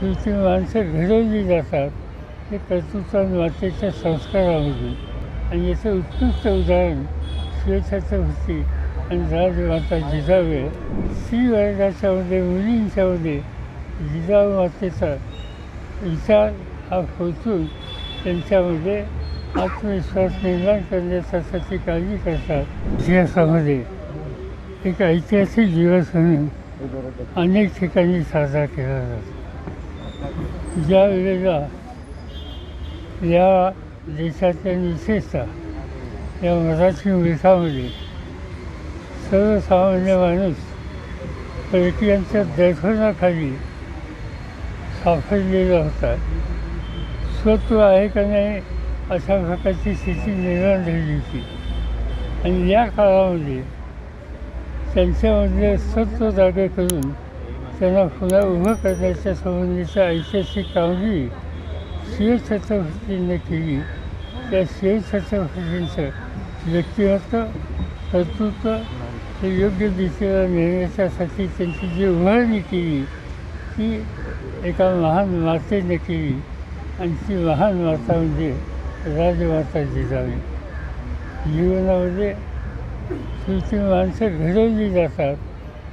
ती माणसं घडवली जातात हे कर्तृत्वान मातेच्या संस्कारामधून आणि याचं उत्कृष्ट उदाहरण शिवछत्रपती आणि राजमाता जिजावे स्त्री वर्गाच्यामध्ये मुलींच्यामध्ये जिजाऊ मातेचा विचार हा पोचून त्यांच्यामध्ये आत्मविश्वास निर्माण करण्यासाठी काळजी करतात इतिहासामध्ये. एक ऐतिहासिक दिवस म्हणून अनेक ठिकाणी साजरा केला जातो. ज्या वेळेला या देशाच्या विशेषतः या मराठी मिठामध्ये सर्वसामान्य माणूस पर्यटकांच्या दर्शनाखाली सापडलेला होता. स्वत्व आहे का नाही अशा प्रकारची स्थिती निर्माण झाली होती. आणि या काळामध्ये त्यांच्यामधले सत्व जागे करून त्यांना पुन्हा उभं करण्याच्या संबंधीच्या ऐतिहासिक कामगिरी शिवछत्रपतींनी केली त्या शिवछत्रपतींचं व्यक्तिमत्व कर्तृत्व हे योग्य दिशेला नेण्याच्यासाठी त्यांची जी उभारणी केली ती एका महान मातेने केली आणि ती महान माता म्हणजे राजमाता जिजाऊ जीवनामध्ये ती माणसं घडवली जातात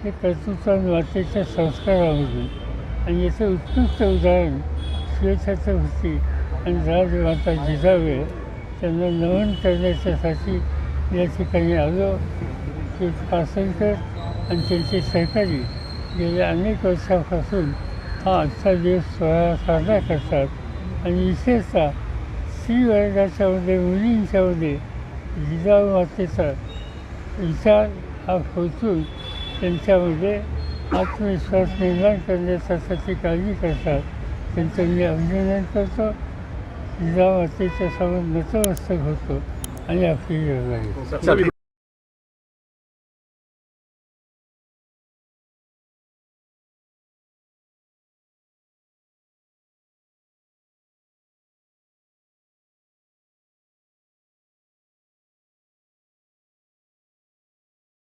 हे कर्तृत्व मातेच्या संस्कारामधून आणि याचं उत्कृष्ट उदाहरण शिवछत्रपती आणि राजमाता जिजावे त्यांना नमन करण्याच्यासाठी या ठिकाणी आलो. ते पासनकर आणि त्यांचे सहकारी गेल्या अनेक वर्षापासून हा आजचा दिवस सोहळा साजरा करतात. आणि विशेषतः स्त्रीवर्गाच्यामध्ये मुलींच्यामध्ये जिजाऊ मातेचा विचार हा पोचून त्यांच्यामध्ये म्हणजे आत्मविश्वास निर्माण करण्यासाठी काळजी करतात. त्यांचं मी अभिनंदन करतो. जिजामातेच्या समोर नतमस्तक होतो. आणि आपली